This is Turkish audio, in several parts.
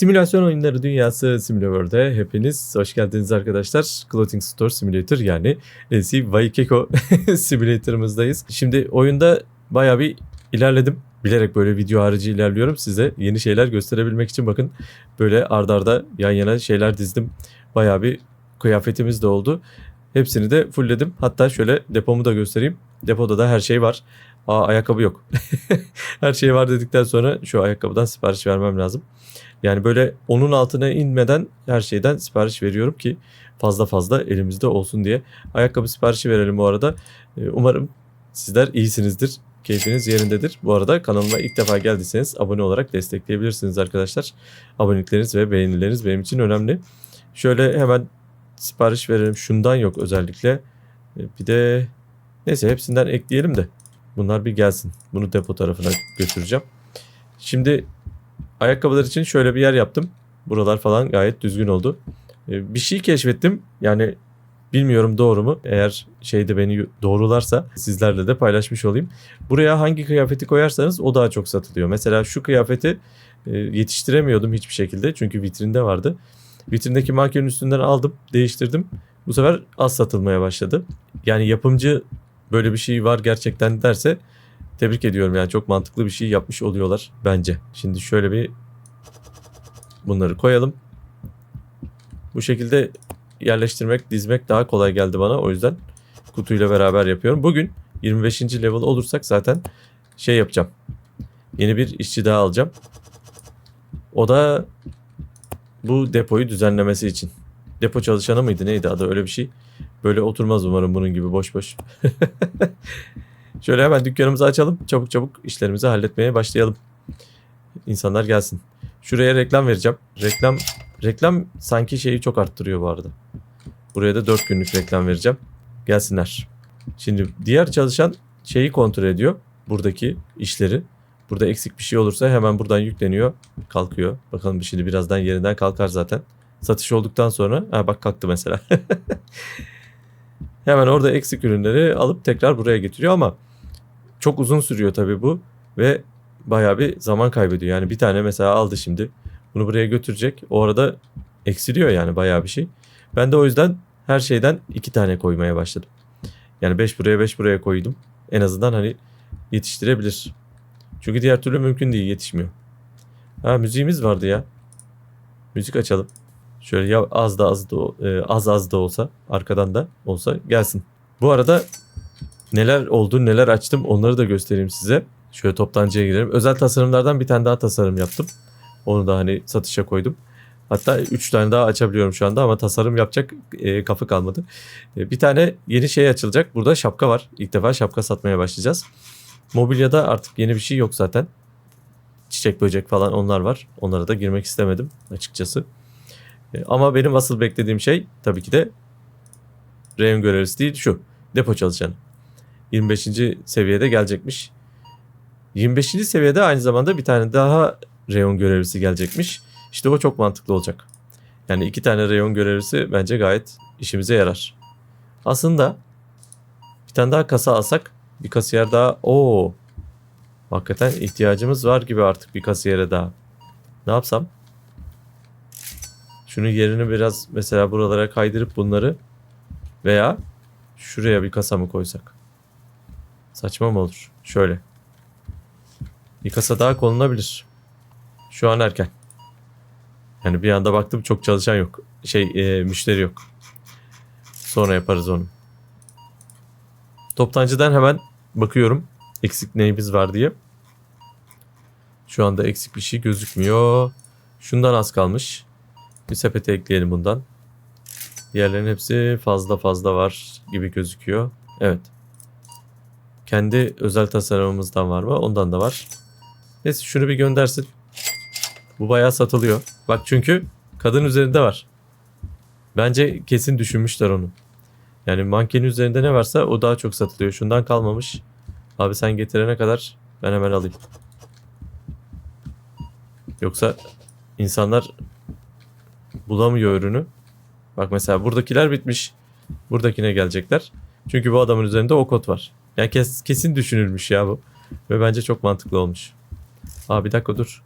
Simülasyon oyunları dünyası Simulaworld'e hepiniz hoş geldiniz arkadaşlar. Clothing Store Simulator yani NC Waikeko Simulator'ımızdayız. Şimdi oyunda bayağı bir ilerledim. Bilerek böyle video harici ilerliyorum. Size yeni şeyler gösterebilmek için bakın böyle ardarda yan yana şeyler dizdim. Bayağı bir kıyafetimiz de oldu. Hepsini de fullledim. Hatta şöyle depomu da göstereyim. Depoda da her şey var. Aa ayakkabı yok. her şey var dedikten sonra şu ayakkabıdan sipariş vermem lazım. Yani böyle onun altına inmeden her şeyden sipariş veriyorum ki fazla fazla elimizde olsun diye. Ayakkabı siparişi verelim bu arada. Ee, Umarım sizler iyisinizdir. Keyfiniz yerindedir. Bu arada kanalıma ilk defa geldiyseniz abone olarak destekleyebilirsiniz arkadaşlar. Abonelikleriniz ve beğenileriniz benim için önemli. Şöyle hemen sipariş verelim. Şundan yok özellikle. Ee, Bir de neyse hepsinden ekleyelim de bunlar bir gelsin. Bunu depo tarafına götüreceğim. Şimdi ayakkabılar için şöyle bir yer yaptım. Buralar falan gayet düzgün oldu. Ee, Bir şey keşfettim. Yani bilmiyorum doğru mu. Eğer şeyde beni doğrularsa sizlerle de paylaşmış olayım. Buraya hangi kıyafeti koyarsanız o daha çok satılıyor. Mesela şu kıyafeti e, yetiştiremiyordum hiçbir şekilde. Çünkü vitrinde vardı. Vitrindeki mankenin üstünden aldım, değiştirdim. Bu sefer az satılmaya başladı. Yani yapımcı böyle bir şey var gerçekten derse tebrik ediyorum. Yani çok mantıklı bir şey yapmış oluyorlar bence. Şimdi şöyle bir bunları koyalım. Bu şekilde yerleştirmek, dizmek daha kolay geldi bana. O yüzden kutuyla beraber yapıyorum. Bugün 25. level olursak zaten şey yapacağım. Yeni bir işçi daha alacağım. O da bu depoyu düzenlemesi için. Depo çalışanı mıydı neydi adı öyle bir şey. Böyle oturmaz umarım bunun gibi boş boş. Şöyle hemen dükkanımızı açalım. Çabuk çabuk işlerimizi halletmeye başlayalım. İnsanlar gelsin. Şuraya reklam vereceğim. Reklam reklam sanki şeyi çok arttırıyor bu arada. Buraya da 4 günlük reklam vereceğim. Gelsinler. Şimdi diğer çalışan şeyi kontrol ediyor. Buradaki işleri. Burada eksik bir şey olursa hemen buradan yükleniyor. Kalkıyor. Bakalım şimdi birazdan yerinden kalkar zaten. Satış olduktan sonra. Ha bak kalktı mesela. hemen orada eksik ürünleri alıp tekrar buraya getiriyor ama çok uzun sürüyor tabii bu ve bayağı bir zaman kaybediyor. Yani bir tane mesela aldı şimdi. Bunu buraya götürecek. O arada eksiliyor yani bayağı bir şey. Ben de o yüzden her şeyden iki tane koymaya başladım. Yani 5 buraya 5 buraya koydum. En azından hani yetiştirebilir. Çünkü diğer türlü mümkün değil yetişmiyor. Ha müziğimiz vardı ya. Müzik açalım. Şöyle ya az da az da e, az az da olsa arkadan da olsa gelsin. Bu arada neler oldu neler açtım onları da göstereyim size. Şöyle toptancıya girelim. Özel tasarımlardan bir tane daha tasarım yaptım. Onu da hani satışa koydum. Hatta 3 tane daha açabiliyorum şu anda ama tasarım yapacak e, kafa kalmadı. E, bir tane yeni şey açılacak. Burada şapka var. İlk defa şapka satmaya başlayacağız. Mobilyada artık yeni bir şey yok zaten. Çiçek böcek falan onlar var. Onlara da girmek istemedim açıkçası. E, ama benim asıl beklediğim şey tabii ki de reyon görevlisi değil şu. Depo çalışanı. 25. seviyede gelecekmiş. 25. seviyede aynı zamanda bir tane daha reyon görevlisi gelecekmiş. İşte o çok mantıklı olacak. Yani iki tane reyon görevlisi bence gayet işimize yarar. Aslında bir tane daha kasa alsak bir kasiyer daha o hakikaten ihtiyacımız var gibi artık bir kasiyere daha. Ne yapsam? Şunun yerini biraz mesela buralara kaydırıp bunları veya şuraya bir kasa mı koysak? Saçma mı olur? Şöyle. Bir kasa daha konulabilir. Şu an erken. Yani bir anda baktım çok çalışan yok. Şey e, müşteri yok. Sonra yaparız onu. Toptancıdan hemen bakıyorum. Eksik neyimiz var diye. Şu anda eksik bir şey gözükmüyor. Şundan az kalmış. Bir sepete ekleyelim bundan. Diğerlerin hepsi fazla fazla var gibi gözüküyor. Evet. Kendi özel tasarımımızdan var mı? Ondan da var. Neyse şunu bir göndersin. Bu bayağı satılıyor. Bak çünkü kadın üzerinde var. Bence kesin düşünmüşler onu. Yani mankenin üzerinde ne varsa o daha çok satılıyor. Şundan kalmamış. Abi sen getirene kadar ben hemen alayım. Yoksa insanlar bulamıyor ürünü. Bak mesela buradakiler bitmiş. Buradakine gelecekler. Çünkü bu adamın üzerinde o kod var. Yani kes, kesin düşünülmüş ya bu. Ve bence çok mantıklı olmuş. Aa bir dakika dur.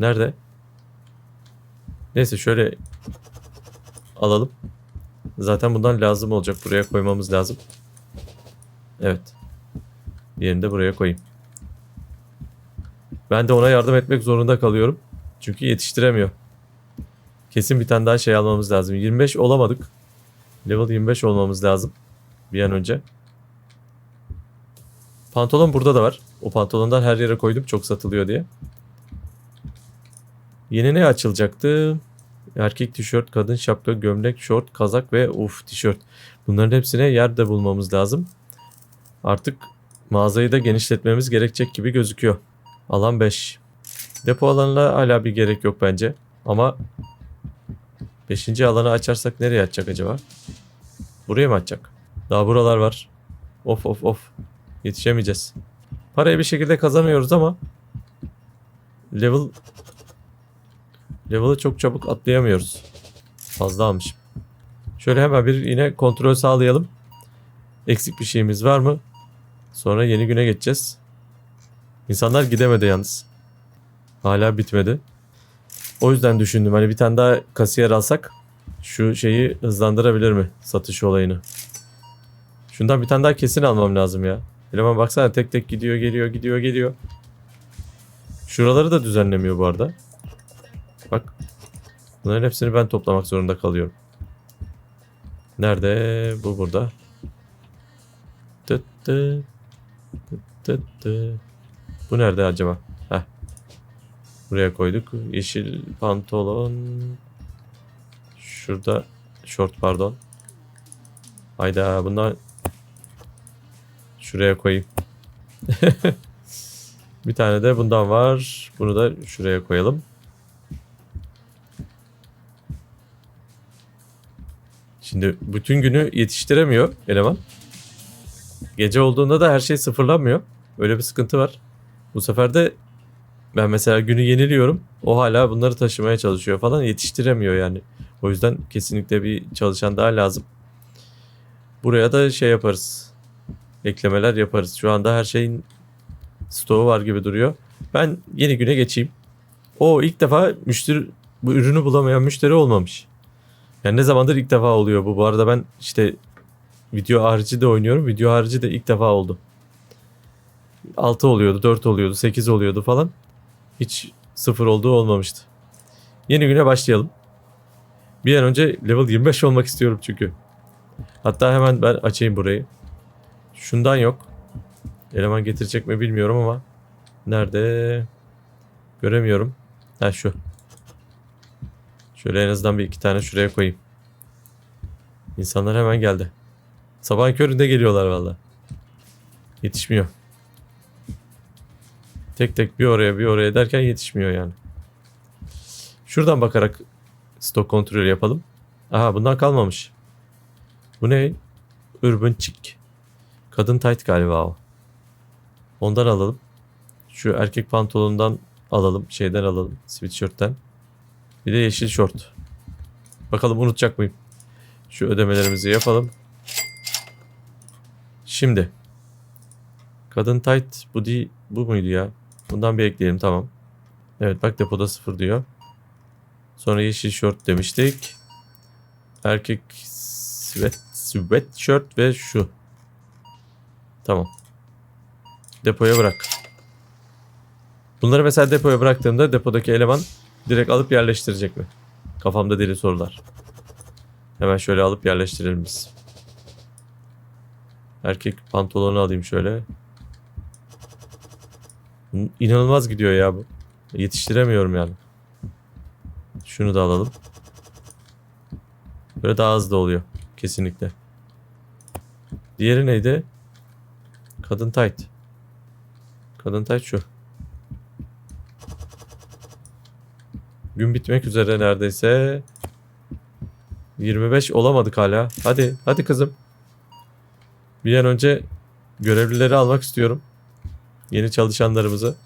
Nerede? Neyse şöyle alalım. Zaten bundan lazım olacak. Buraya koymamız lazım. Evet. Diğerini de buraya koyayım. Ben de ona yardım etmek zorunda kalıyorum. Çünkü yetiştiremiyor. Kesin bir tane daha şey almamız lazım. 25 olamadık. Level 25 olmamız lazım. Bir an önce. Pantolon burada da var. O pantolondan her yere koydum çok satılıyor diye. Yeni ne açılacaktı? Erkek tişört, kadın şapka, gömlek, şort, kazak ve uf tişört. Bunların hepsine yer de bulmamız lazım. Artık mağazayı da genişletmemiz gerekecek gibi gözüküyor. Alan 5. Depo alanına hala bir gerek yok bence. Ama 5. alanı açarsak nereye açacak acaba? Buraya mı açacak? Daha buralar var. Of of of. Yetişemeyeceğiz. Parayı bir şekilde kazanıyoruz ama level level'ı çok çabuk atlayamıyoruz. Fazla almışım. Şöyle hemen bir yine kontrol sağlayalım. Eksik bir şeyimiz var mı? Sonra yeni güne geçeceğiz. İnsanlar gidemedi yalnız. Hala bitmedi. O yüzden düşündüm hani bir tane daha kasiyer alsak şu şeyi hızlandırabilir mi satış olayını? Şundan bir tane daha kesin almam lazım ya. Eleman baksana tek tek gidiyor geliyor gidiyor geliyor. Şuraları da düzenlemiyor bu arada. Bak. Bunların hepsini ben toplamak zorunda kalıyorum. Nerede? Bu burada. Tıt tıt. Tıt tıt. Bu nerede acaba? Heh. Buraya koyduk. Yeşil pantolon. Şurada short pardon. Hayda bunlar şuraya koyayım. Bir tane de bundan var. Bunu da şuraya koyalım. Şimdi bütün günü yetiştiremiyor eleman. Gece olduğunda da her şey sıfırlanmıyor. Öyle bir sıkıntı var. Bu sefer de ben mesela günü yeniliyorum. O hala bunları taşımaya çalışıyor falan. Yetiştiremiyor yani. O yüzden kesinlikle bir çalışan daha lazım. Buraya da şey yaparız. Eklemeler yaparız. Şu anda her şeyin stoğu var gibi duruyor. Ben yeni güne geçeyim. O ilk defa müşteri bu ürünü bulamayan müşteri olmamış. Yani ne zamandır ilk defa oluyor bu. Bu arada ben işte video harici de oynuyorum. Video harici de ilk defa oldu. 6 oluyordu, 4 oluyordu, 8 oluyordu falan. Hiç sıfır olduğu olmamıştı. Yeni güne başlayalım. Bir an önce level 25 olmak istiyorum çünkü. Hatta hemen ben açayım burayı. Şundan yok. Eleman getirecek mi bilmiyorum ama. Nerede? Göremiyorum. Ha şu. Şöyle en azından bir iki tane şuraya koyayım. İnsanlar hemen geldi. Sabahın köründe geliyorlar valla. Yetişmiyor. Tek tek bir oraya bir oraya derken yetişmiyor yani. Şuradan bakarak stok kontrolü yapalım. Aha bundan kalmamış. Bu ne? Urban Chic. Kadın tight galiba o. Ondan alalım. Şu erkek pantolonundan alalım. Şeyden alalım. Sweatshirt'ten. Bir de yeşil şort. Bakalım unutacak mıyım? Şu ödemelerimizi yapalım. Şimdi. Kadın tight bu değil. Bu muydu ya? Bundan bir ekleyelim tamam. Evet bak depoda sıfır diyor. Sonra yeşil şort demiştik. Erkek sweat, sweatshirt ve şu. Tamam. Depoya bırak. Bunları mesela depoya bıraktığımda depodaki eleman direkt alıp yerleştirecek mi? Kafamda deli sorular. Hemen şöyle alıp yerleştirelim. Erkek pantolonu alayım şöyle. İnanılmaz gidiyor ya bu. Yetiştiremiyorum yani. Şunu da alalım. Böyle daha hızlı oluyor. Kesinlikle. Diğeri neydi? Kadın tight. Kadın tight şu. Gün bitmek üzere neredeyse. 25 olamadık hala. Hadi, hadi kızım. Bir an önce görevlileri almak istiyorum. Yeni çalışanlarımızı.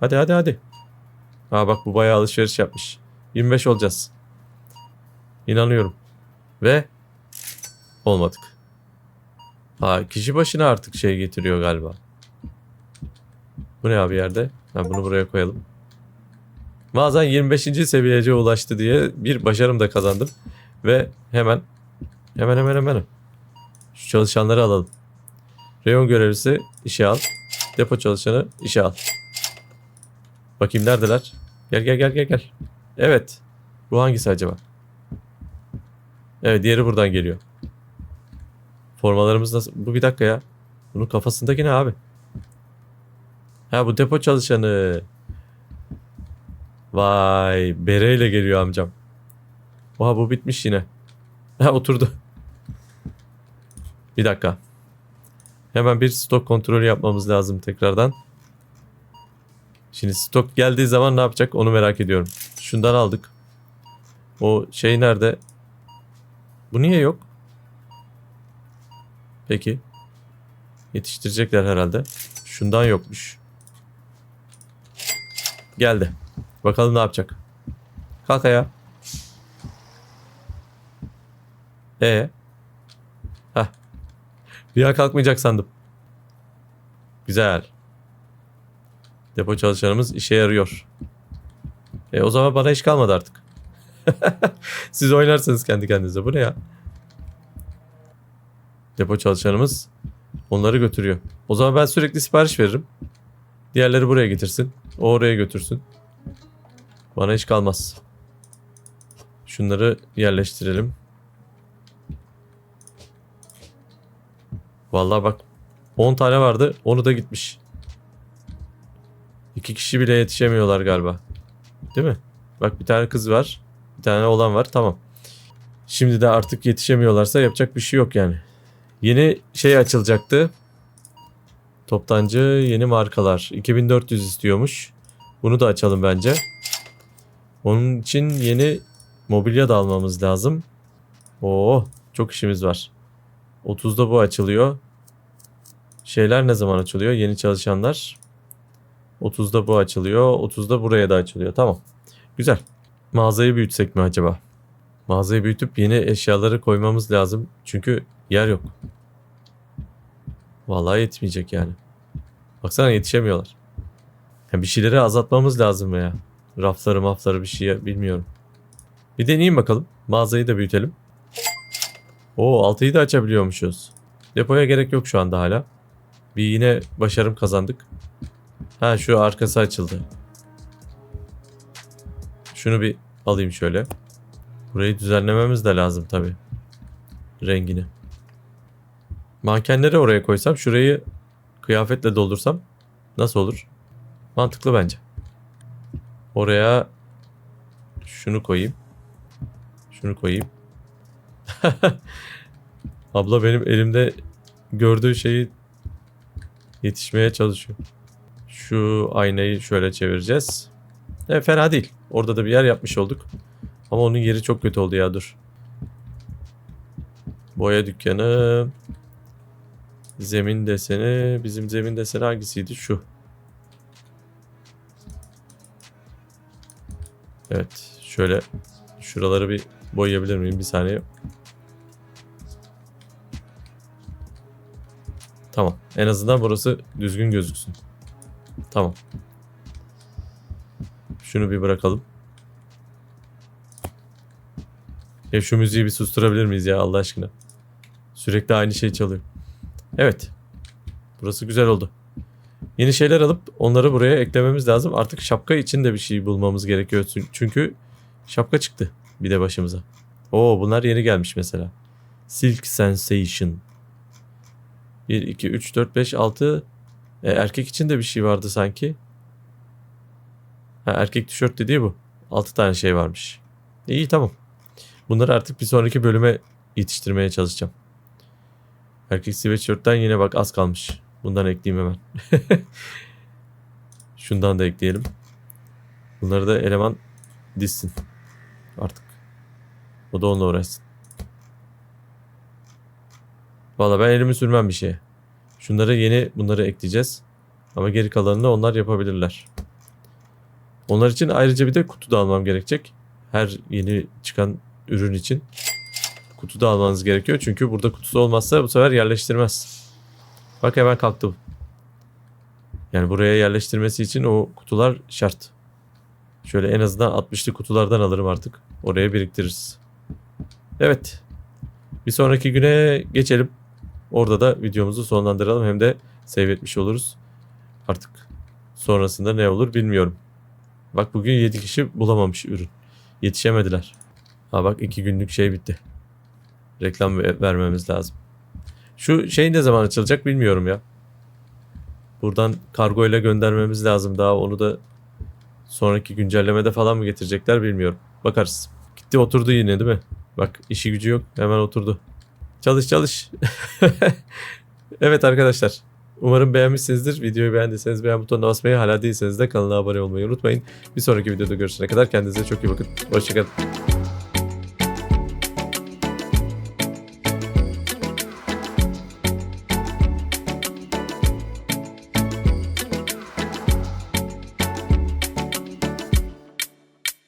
Hadi hadi hadi. Aa bak bu bayağı alışveriş yapmış. 25 olacağız. İnanıyorum. Ve olmadık. Ha kişi başına artık şey getiriyor galiba. Bu ne abi yerde? Ha bunu buraya koyalım. Mağazan 25. seviyece ulaştı diye bir başarım da kazandım. Ve hemen hemen hemen hemen şu çalışanları alalım. Reyon görevlisi işe al. Depo çalışanı işe al. Bakayım neredeler? Gel gel gel gel gel. Evet. Bu hangisi acaba? Evet diğeri buradan geliyor. Formalarımız nasıl? Bu bir dakika ya. Bunun kafasındaki ne abi? Ha bu depo çalışanı. Vay bereyle geliyor amcam. Oha bu bitmiş yine. Ha oturdu. Bir dakika. Hemen bir stok kontrolü yapmamız lazım tekrardan. Şimdi stok geldiği zaman ne yapacak onu merak ediyorum. Şundan aldık. O şey nerede? Bu niye yok? Peki. Yetiştirecekler herhalde. Şundan yokmuş. Geldi. Bakalım ne yapacak. Kalk ayağa. E. Hah. An kalkmayacak sandım. Güzel. Depo çalışanımız işe yarıyor. E o zaman bana iş kalmadı artık. Siz oynarsınız kendi kendinize. Bu ne ya? Depo çalışanımız onları götürüyor. O zaman ben sürekli sipariş veririm. Diğerleri buraya getirsin. O oraya götürsün. Bana iş kalmaz. Şunları yerleştirelim. Vallahi bak 10 tane vardı. Onu da gitmiş. İki kişi bile yetişemiyorlar galiba. Değil mi? Bak bir tane kız var. Bir tane olan var. Tamam. Şimdi de artık yetişemiyorlarsa yapacak bir şey yok yani. Yeni şey açılacaktı. Toptancı yeni markalar. 2400 istiyormuş. Bunu da açalım bence. Onun için yeni mobilya da almamız lazım. Oo, çok işimiz var. 30'da bu açılıyor. Şeyler ne zaman açılıyor? Yeni çalışanlar. 30'da bu açılıyor. 30'da buraya da açılıyor. Tamam. Güzel. Mağazayı büyütsek mi acaba? Mağazayı büyütüp yeni eşyaları koymamız lazım. Çünkü yer yok. Vallahi yetmeyecek yani. Baksana yetişemiyorlar. Ya bir şeyleri azaltmamız lazım ya. Rafları mafları bir şey bilmiyorum. Bir deneyeyim bakalım. Mağazayı da büyütelim. Oo 6'yı da açabiliyormuşuz. Depoya gerek yok şu anda hala. Bir yine başarım kazandık. Ha şu arkası açıldı. Şunu bir alayım şöyle. Burayı düzenlememiz de lazım tabi. Rengini. Mankenleri oraya koysam şurayı kıyafetle doldursam nasıl olur? Mantıklı bence. Oraya şunu koyayım. Şunu koyayım. Abla benim elimde gördüğü şeyi yetişmeye çalışıyor. Şu aynayı şöyle çevireceğiz. E, fena değil. Orada da bir yer yapmış olduk. Ama onun yeri çok kötü oldu ya dur. Boya dükkanı. Zemin deseni. Bizim zemin deseni hangisiydi? Şu. Evet. Şöyle şuraları bir boyayabilir miyim? Bir saniye. Tamam. En azından burası düzgün gözüksün. Tamam. Şunu bir bırakalım. Ya şu müziği bir susturabilir miyiz ya Allah aşkına? Sürekli aynı şey çalıyor. Evet. Burası güzel oldu. Yeni şeyler alıp onları buraya eklememiz lazım. Artık şapka için de bir şey bulmamız gerekiyor. Çünkü şapka çıktı bir de başımıza. Oo bunlar yeni gelmiş mesela. Silk Sensation. 1, 2, 3, 4, 5, 6. E, erkek için de bir şey vardı sanki. Ha, erkek tişört dediği bu. 6 tane şey varmış. İyi tamam. Bunları artık bir sonraki bölüme yetiştirmeye çalışacağım. Erkek sweatshirt'ten yine bak az kalmış. Bundan ekleyeyim hemen. Şundan da ekleyelim. Bunları da eleman dizsin. Artık. O da onunla uğraşsın. Valla ben elimi sürmem bir şeye. Şunları yeni bunları ekleyeceğiz. Ama geri kalanını onlar yapabilirler. Onlar için ayrıca bir de kutu da almam gerekecek. Her yeni çıkan ürün için kutu da almanız gerekiyor. Çünkü burada kutusu olmazsa bu sefer yerleştirmez. Bak hemen kalktı. Yani buraya yerleştirmesi için o kutular şart. Şöyle en azından 60'lı kutulardan alırım artık. Oraya biriktiririz. Evet. Bir sonraki güne geçelim. Orada da videomuzu sonlandıralım. Hem de save etmiş oluruz. Artık sonrasında ne olur bilmiyorum. Bak bugün 7 kişi bulamamış ürün. Yetişemediler. Ha bak 2 günlük şey bitti. Reklam ve- vermemiz lazım. Şu şey ne zaman açılacak bilmiyorum ya. Buradan kargo ile göndermemiz lazım. Daha onu da sonraki güncellemede falan mı getirecekler bilmiyorum. Bakarız. Gitti oturdu yine değil mi? Bak işi gücü yok. Hemen oturdu. Çalış çalış. evet arkadaşlar. Umarım beğenmişsinizdir. Videoyu beğendiyseniz beğen butonuna basmayı, hala değilseniz de kanala abone olmayı unutmayın. Bir sonraki videoda görüşene kadar kendinize çok iyi bakın. Hoşçakalın.